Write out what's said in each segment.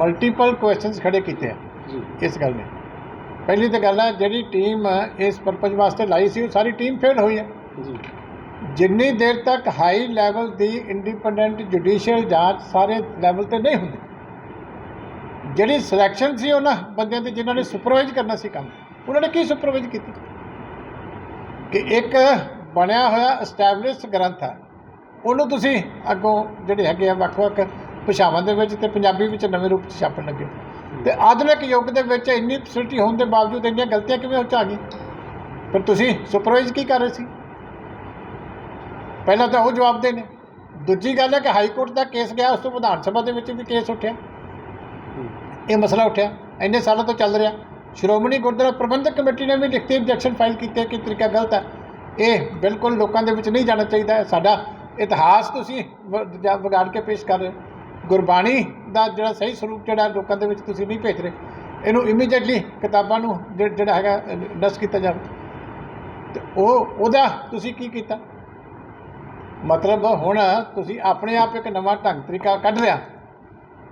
Multiple questions ਖੜੇ ਕੀਤੇ ਆ ਜੀ। ਇਸ ਗੱਲ ਨੇ। ਪਹਿਲੀ ਤਾਂ ਗੱਲ ਹੈ ਜਿਹੜੀ ਟੀਮ ਇਸ ਪਰਪਸ ਵਾਸਤੇ ਲਾਈ ਸੀ ਉਹ ਸਾਰੀ ਟੀਮ ਫੇਲ ਹੋਈ ਹੈ ਜੀ। ਜਿੰਨੀ ਦੇਰ ਤੱਕ ਹਾਈ ਲੈਵਲ ਦੀ ਇੰਡੀਪੈਂਡੈਂਟ ਜੁਡੀਸ਼ੀਅਲ ਜਾਂਚ ਸਾਰੇ ਲੈਵਲ ਤੇ ਨਹੀਂ ਹੁੰਦੀ ਜਿਹੜੀ ਸਿਲੈਕਸ਼ਨ ਸੀ ਉਹਨਾਂ ਬੰਦਿਆਂ ਦੀ ਜਿਨ੍ਹਾਂ ਨੇ ਸੁਪਰਵਾਈਜ਼ ਕਰਨਾ ਸੀ ਕੰਮ ਉਹਨਾਂ ਨੇ ਕੀ ਸੁਪਰਵਾਈਜ਼ ਕੀਤੀ? ਕਿ ਇੱਕ ਬਣਿਆ ਹੋਇਆ ਐਸਟੈਬਲਿਸ਼ਡ ਗ੍ਰੰਥ ਹੈ ਉਹਨੂੰ ਤੁਸੀਂ ਅੱਗੋਂ ਜਿਹੜੇ ਹੈਗੇ ਆ ਵੱਖ-ਵੱਖ ਭਾਸ਼ਾਵਾਂ ਦੇ ਵਿੱਚ ਤੇ ਪੰਜਾਬੀ ਵਿੱਚ ਨਵੇਂ ਰੂਪ 'ਚ ਛਾਪਣ ਲੱਗੇ। ਤੇ ਆਧੁਨਿਕ ਯੁੱਗ ਦੇ ਵਿੱਚ ਇੰਨੀ ਫੈਸਿਲਿਟੀ ਹੋਣ ਦੇ ਬਾਵਜੂਦ ਇੰਨੀਆਂ ਗਲਤੀਆਂ ਕਿਵੇਂ ਉਹ 'ਚ ਆ ਗਈ ਪਰ ਤੁਸੀਂ ਸੁਪਰਵਾਈਜ਼ ਕੀ ਕਰ ਰਹੇ ਸੀ? ਪਹਿਲਾਂ ਤਾਂ ਉਹ ਜਵਾਬ ਦੇ ਨੇ ਦੂਜੀ ਗੱਲ ਹੈ ਕਿ ਹਾਈ ਕੋਰਟ ਦਾ ਕੇਸ ਗਿਆ, ਉਸ ਤੋਂ ਵਿਧਾਨ ਸਭਾ ਦੇ ਵਿੱਚ ਵੀ ਕੇਸ ਉੱਠਿਆ। ਇਹ ਮਸਲਾ ਉੱਠਿਆ। ਇੰਨੇ ਸਾਲਾਂ ਤੋਂ ਚੱਲ ਰਿਹਾ। ਸ਼੍ਰੋਮਣੀ ਗੁਰਦੁਆਰਾ ਪ੍ਰਬੰਧਕ ਕਮੇਟੀ ਨੇ ਵੀ ਲਿਖਤੀ objection ਫਾਈਲ ਕੀਤੇ ਕਿ ਤਰੀਕਾ ਗਲਤ ਹੈ। ਇਹ ਬਿਲਕੁਲ ਲੋਕਾਂ ਦੇ ਵਿੱਚ ਨਹੀਂ ਜਾਣਾ ਚਾਹੀਦਾ। ਸਾਡਾ ਇਤਿਹਾਸ ਤੁਸੀਂ ਵ- ਵਿਗਾੜ ਕੇ ਪੇਸ਼ ਕਰ ਰਹੇ ਹੋ। ਗੁਰਬਾਣੀ ਦਾ ਜਿਹੜਾ ਸਹੀ ਸਰੂਪ ਜਿਹੜਾ ਲੋਕਾਂ ਦੇ ਵਿੱਚ ਤੁਸੀਂ ਨਹੀਂ ਭੇਜ ਰਹੇ, ਇਹਨੂੰ ਇਮੀਡੀਏਟਲੀ ਕਿਤਾਬਾਂ ਨੂੰ ਜਿਹੜਾ ਹੈਗਾ ਨਸ ਕੀਤਾ ਜਾਵੇ। ਤੇ ਉਹ, ਉਹਦਾ ਤੁਸੀਂ ਕੀ ਕੀਤਾ? ਮਤਲਬ ਹੁਣ ਤੁਸੀਂ ਆਪਣੇ ਆਪ ਇੱਕ ਨਵਾਂ ਢੰਗ, ਤਰੀਕਾ ਕੱਢ ਲਿਆ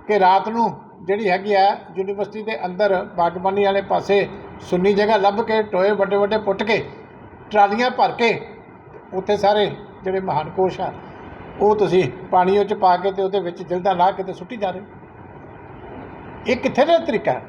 ਕਿ ਰਾਤ ਨੂੰ ਜਿਹੜੀ ਹੈਗੀ ਆ, ਯੂਨੀਵਰਸਿਟੀ ਦੇ ਅੰਦਰ ਬਾਗਬਾਨੀ ਵਾਲੇ ਪਾਸੇ ਸੁੰਨੀ ਜਗ੍ਹਾ ਲੱਭ ਕੇ, ਟੋਏ ਵੱਡੇ ਵੱਡੇ ਪੁੱਟ ਕੇ, ਟਰਾਲੀਆਂ ਭਰ ਕੇ, ਉੱਥੇ ਸਾਰੇ ਜਿਹੜੇ ਮਹਾਨ ਕੋਸ਼ ਆ ਉਹ ਤੁਸੀਂ ਪਾਣੀ ਉਹ ਚ ਪਾ ਕੇ ਤੇ ਉਹਦੇ ਵਿੱਚ ਜਲਦਾ ਲਾ ਕੇ ਤੇ ਸੁੱਟੀ ਜਾ ਰਹੇ ਹੋ। ਇਹ ਕਿੱਥੇ ਦਾ ਤਰੀਕਾ ਹੈ?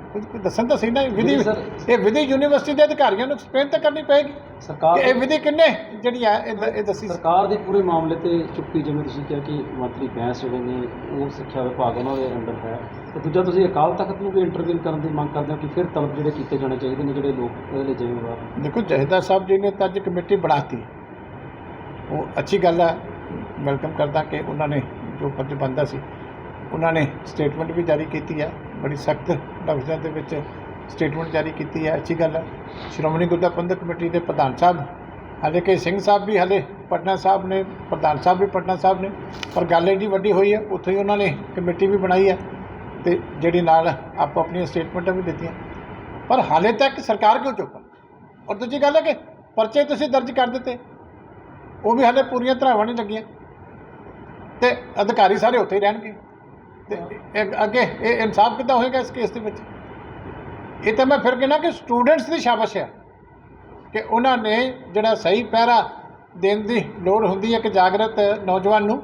ਦੱਸਣ ਤਾਂ ਸਹੀ ਨਾ ਇਹ ਵਿਧੀ ਸਰ। ਇਹ ਵਿਧੀ ਯੂਨੀਵਰਸਿਟੀ ਦੇ ਅਧਿਕਾਰੀਆਂ ਨੂੰ ਐਕਸਪਲੇਨ ਤਾਂ ਕਰਨੀ ਪਏਗੀ ਸਰਕਾਰ ਕਿ ਇਹ ਵਿਧੀ ਕਿੰਨੇ ਜਿਹੜੀ ਆ ਇਹ ਦ- ਇਹ ਦੱਸੀ। ਸਰਕਾਰ ਦੇ ਪੂਰੇ ਮਾਮਲੇ ਤੇ ਚੁੱਪੀ ਜਿਵੇਂ ਤੁਸੀਂ ਕਿਹਾ ਕਿ ਮੰਤਰੀ ਬੈਂਸ ਜਿਹੜੇ ਨੇ ਉਹ ਸਿੱਖਿਆ ਵਿਭਾਗ ਉਹਨਾਂ ਦੇ ਅੰਡਰ ਹੈ ਤੇ ਦੂਜਾ ਤੁਸੀਂ ਅਕਾਲ ਤਖਤ ਨੂੰ ਵੀ ਇੰਟਰਵਿਊ ਕਰਨ ਦੀ ਮੰਗ ਕਰਦੇ ਹੋ ਕਿ ਫਿਰ ਤਲਬ ਜਿਹੜੇ ਕੀਤੇ ਜਾਣੇ ਚਾਹੀਦੇ ਨੇ ਜਿਹੜੇ ਲੋਕ ਇਹਦੇ ਲਈ ਜ਼ਿੰਮੇਵਾਰ। ਦੇਖੋ ਜਹੇਦਾਰ ਸਾਹਿਬ ਜੀ ਨੇ ਤਾਂ ਅੱਜ ਕਮੇਟੀ ਬਣਾਤੀ ਉਹ ਅੱਛੀ ਗੱਲ ਹੈ ਵੈਲਕਮ ਕਰਦਾ ਕਿ ਉਹਨਾਂ ਨੇ ਜੋ ਫਰਜ਼ ਬੰਦਾ ਸੀ, ਉਹਨਾਂ ਨੇ ਸਟੇਟਮੈਂਟ ਵੀ ਜਾਰੀ ਕੀਤੀ ਹੈ। ਬੜੀ ਸਖਤ ਲਫ਼ਜ਼ਾਂ ਦੇ ਵਿੱਚ ਸਟੇਟਮੈਂਟ ਜਾਰੀ ਕੀਤੀ ਹੈ। ਅੱਛੀ ਗੱਲ ਹੈ। ਸ਼੍ਰੋਮਣੀ ਗੁਰਦੁਆਰਾ ਪ੍ਰਬੰਧਕ ਕਮੇਟੀ ਦੇ ਪ੍ਰਧਾਨ ਸਾਹਿਬ, ਹਾਲੇ ਕਿ ਸਿੰਘ ਸਾਹਿਬ ਵੀ ਹਾਲੇ ਪਟਨਾ ਸਾਹਿਬ ਨੇ, ਪ੍ਰਧਾਨ ਸਾਹਿਬ ਵੀ ਪਟਨਾ ਸਾਹਿਬ ਨੇ, ਪਰ ਗੱਲ ਏਡੀ ਵੱਡੀ ਹੋਈ ਹੈ, ਉੱਥੇ ਹੀ ਉਹਨਾਂ ਨੇ ਕਮੇਟੀ ਵੀ ਬਣਾਈ ਹੈ ਤੇ ਜਿਹੜੀ ਨਾਲ ਆਪੋ ਆਪਣੀਆਂ ਸਟੇਟਮੈਂਟਾਂ ਵੀ ਦਿੱਤੀਆਂ। ਪਰ ਹਾਲੇ ਤੱਕ ਸਰਕਾਰ ਕਿਉਂ ਚੁੱਪ ਔਰ ਦੂਜੀ ਗੱਲ ਹੈ ਕਿ ਪਰਚੇ ਤੁਸੀਂ ਦਰਜ ਕਰ ਦਿੱਤੇ, ਉਹ ਵੀ ਹਾਲੇ ਪੂਰੀਆਂ ਧਰਾਵਾਂ ਨਹੀਂ ਲੱਗੀਆਂ। ਤੇ ਅਧਿਕਾਰੀ ਸਾਰੇ ਉੱਥੇ ਹੀ ਰਹਿਣਗੇ। ਤੇ ਇਹ- ਅੱਗੇ ਇਹ ਇਨਸਾਫ ਕਿੱਦਾਂ ਹੋਏਗਾ ਇਸ ਕੇਸ ਦੇ ਵਿੱਚ? ਇਹ ਤਾਂ ਮੈਂ ਫਿਰ ਕਹਿਣਾ ਕਿ ਸਟੂਡੈਂਟਸ ਦੀ ਸ਼ਾਬਾਸ਼ ਹੈ ਕਿ ਉਹਨਾਂ ਨੇ ਜਿਹੜਾ ਸਹੀ ਪਹਿਰਾ ਦੇਣ ਦੀ ਲੋੜ ਹੁੰਦੀ ਹੈ ਕਿ ਜਾਗਰਤ ਨੌਜਵਾਨ ਨੂੰ,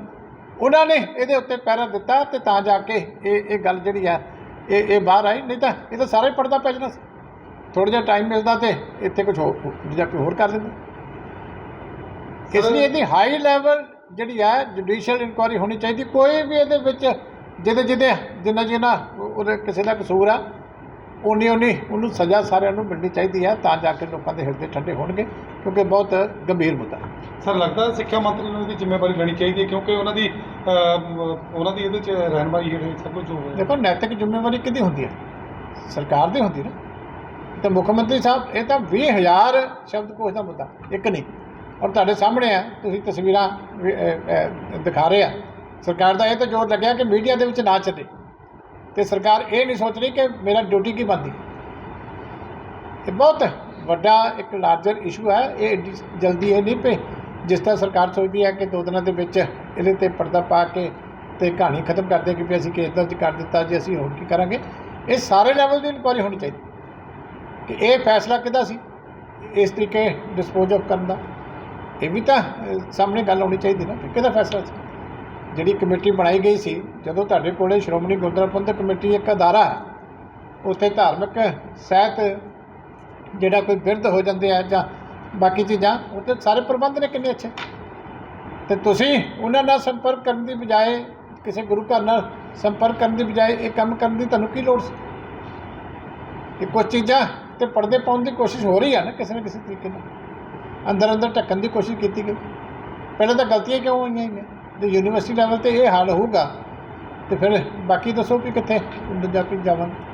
ਉਹਨਾਂ ਨੇ ਇਹਦੇ ਉੱਤੇ ਪਹਿਰਾ ਦਿੱਤਾ ਤੇ ਤਾਂ ਜਾ ਕੇ ਇਹ ਇਹ ਗੱਲ ਜਿਹੜੀ ਆ, ਇਹ ਇਹ ਬਾਹਰ ਆਈ। ਨਹੀਂ ਤਾਂ ਇਹ ਤਾਂ ਸਾਰਾ ਹੀ ਪਰਦਾ ਪੈ ਜਾਣਾ ਸੀ ਥੋੜਾ ਜਿਹਾ ਟਾਈਮ ਮਿਲਦਾ ਤੇ ਇੱਥੇ ਕੁਝ ਹੋਰ ਜਾਂ ਕੋਈ ਹੋਰ ਕਰ ਦਿੰਦਾ। ਇਸ ਲਈ ਇਹਦੀ ਹਾਈ ਲੈਵਲ ਜਿਹੜੀ ਹੈ ਜੁਡੀਸ਼ੀਅਲ ਇਨਕੁਆਇਰੀ ਹੋਣੀ ਚਾਹੀਦੀ ਕੋਈ ਵੀ ਇਹਦੇ ਵਿੱਚ ਜਿਹਦੇ ਜਿਹਦੇ ਜਿੰਨਾ ਜਿੰਨਾ ਉਹਦੇ ਕਿਸੇ ਦਾ ਕਸੂਰ ਆ ਉਨੀ ਉਨੀ ਉਹਨੂੰ ਸਜ਼ਾ ਸਾਰਿਆਂ ਨੂੰ ਮਿਲਣੀ ਚਾਹੀਦੀ ਹੈ ਤਾਂ ਜਾ ਕੇ ਲੋਕਾਂ ਦੇ ਹਿਰਦੇ ਠੰਡੇ ਹੋਣਗੇ ਕਿਉਂਕਿ ਬਹੁਤ ਗੰਭੀਰ ਮੁੱਦਾ ਸਰ ਲੱਗਦਾ ਸਿੱਖਿਆ ਮੰਤਰੀ ਨੂੰ ਇਹਦੀ ਜ਼ਿੰਮੇਵਾਰੀ ਲੈਣੀ ਚਾਹੀਦੀ ਹੈ ਕਿਉਂਕਿ ਉਹਨਾਂ ਦੀ ਉਹਨਾਂ ਦੀ ਇਹਦੇ ਚ ਰਹਿਨਮਾਈ ਹੇਠ ਸਭ ਕੁਝ ਹੋ ਰਿਹਾ ਦੇਖੋ ਨੈਤਿਕ ਜ਼ਿੰਮੇਵਾਰੀ ਕਿਹਦੀ ਹੁੰਦੀ ਹੈ? ਸਰਕਾਰ ਦੀ ਹੁੰਦੀ ਨਾ। ਤੇ ਮੁੱਖ ਮੰਤਰੀ ਸਾਹਿਬ ਇਹ ਤਾਂ 20000 ਸ਼ਬਦ ਕੋਸ਼ ਦਾ ਮੁੱਦਾ ਇੱਕ ਨਹੀਂ। ਔਰ ਤੁਹਾਡੇ ਸਾਹਮਣੇ ਆ, ਤੁਸੀਂ ਤਸਵੀਰਾਂ ਦਿਖਾ ਰਹੇ ਆ। ਸਰਕਾਰ ਦਾ ਇਹ ਤਾਂ ਜ਼ੋਰ ਲੱਗਿਆ ਕਿ ਮੀਡੀਆ ਦੇ ਵਿੱਚ ਨਾ ਚੱਲੇ। ਤੇ ਸਰਕਾਰ ਇਹ ਨਹੀਂ ਸੋਚ ਰਹੀ ਕਿ ਮੇਰਾ ਡਿਊਟੀ ਕੀ ਬਣਦੀ। ਇਹ ਬਹੁਤ ਵੱਡਾ ਇੱਕ ਲਾਰਜਰ ਇਸ਼ੂ ਹੈ, ਇਹ ਜਲਦੀ ਇਹ ਨਹੀਂ ਪੇ, ਜਿਸ ਤਰ੍ਹਾਂ ਸਰਕਾਰ ਸੋਚਦੀ ਹੈ ਕਿ ਦੋ ਦਿਨਾਂ ਦੇ ਵਿੱਚ ਇਹਦੇ ਤੇ ਪਰਦਾ ਪਾ ਕੇ ਤੇ ਕਹਾਣੀ ਖਤਮ ਕਰ ਦੇ ਕਿ ਵੀ ਅਸੀਂ ਕੇਸ ਦਰਜ ਕਰ ਦਿੱਤਾ, ਜੀ ਅਸੀਂ ਹੋਰ ਕੀ ਕਰਾਂਗੇ। ਇਹ ਸਾਰੇ ਲੈਵਲ ਦੀ ਇਨਕੁਆਇਰੀ ਹੋਣੀ ਚਾਹੀਦੀ। ਕਿ ਇਹ ਫੈਸਲਾ ਕਿਹਦਾ ਸੀ? ਇਸ ਤਰੀਕੇ ਡਿਸਪੋਜ਼ ਆਫ ਕਰਨ ਦਾ। ਇਹ ਵੀ ਤਾਂ ਸਾਹਮਣੇ ਗੱਲ ਹੋਣੀ ਚਾਹੀਦੀ ਨਾ ਕਿ ਕਿਹਦਾ ਫੈਸਲਾ ਸੀ। ਜਿਹੜੀ ਕਮੇਟੀ ਬਣਾਈ ਗਈ ਸੀ, ਜਦੋਂ ਤੁਹਾਡੇ ਕੋਲੇ ਸ਼੍ਰੋਮਣੀ ਗੁਰਦੁਆਰਾ ਪ੍ਰਬੰਧਕ ਕਮੇਟੀ ਇੱਕ ਅਦਾਰਾ ਹੈ ਉੱਥੇ ਧਾਰਮਿਕ ਸਹਿਤ ਜਿਹੜਾ ਕੋਈ ਬਿਰਧ ਹੋ ਜਾਂਦੇ ਆ ਜਾਂ ਬਾਕੀ ਚੀਜ਼ਾਂ, ਉੱਥੇ ਸਾਰੇ ਪ੍ਰਬੰਧ ਨੇ ਕਿੰਨੇ ਅੱਛੇ? ਤੇ ਤੁਸੀਂ ਉਹਨਾਂ ਨਾਲ ਸੰਪਰਕ ਕਰਨ ਦੀ ਬਜਾਏ, ਕਿਸੇ ਗੁਰੂ ਘਰ ਨਾਲ ਸੰਪਰਕ ਕਰਨ ਦੀ ਬਜਾਏ ਇਹ ਕੰਮ ਕਰਨ ਦੀ ਤੁਹਾਨੂੰ ਕੀ ਲੋੜ ਸੀ? ਇਹ ਕੁਝ ਚੀਜ਼ਾਂ ਤੇ ਪਰਦੇ ਪਾਉਣ ਦੀ ਕੋਸ਼ਿਸ਼ ਹੋ ਰਹੀ ਆ ਨਾ ਕਿਸੇ ਨਾ ਕਿਸੇ ਤਰੀਕੇ ਨਾਲ। ਅੰਦਰ ਅੰਦਰ ਢੱਕਣ ਦੀ ਕੋਸ਼ਿਸ਼ ਕੀਤੀ ਗਈ ਪਹਿਲਾਂ ਤਾਂ ਗਲਤੀਆਂ ਕਿਉਂ ਹੋਈਆਂ ਹੀ ਨੇ? ਤੇ ਯੂਨੀਵਰਸਿਟੀ ਲੈਵਲ ਤੇ ਇਹ ਹਾਲ ਹੋਊਗਾ। ਤੇ ਫਿਰ ਬਾਕੀ ਦੱਸੋ ਕਿ ਕਿੱਥੇ ਜਾ ਕੇ ਜਾਵਾਂਗੇ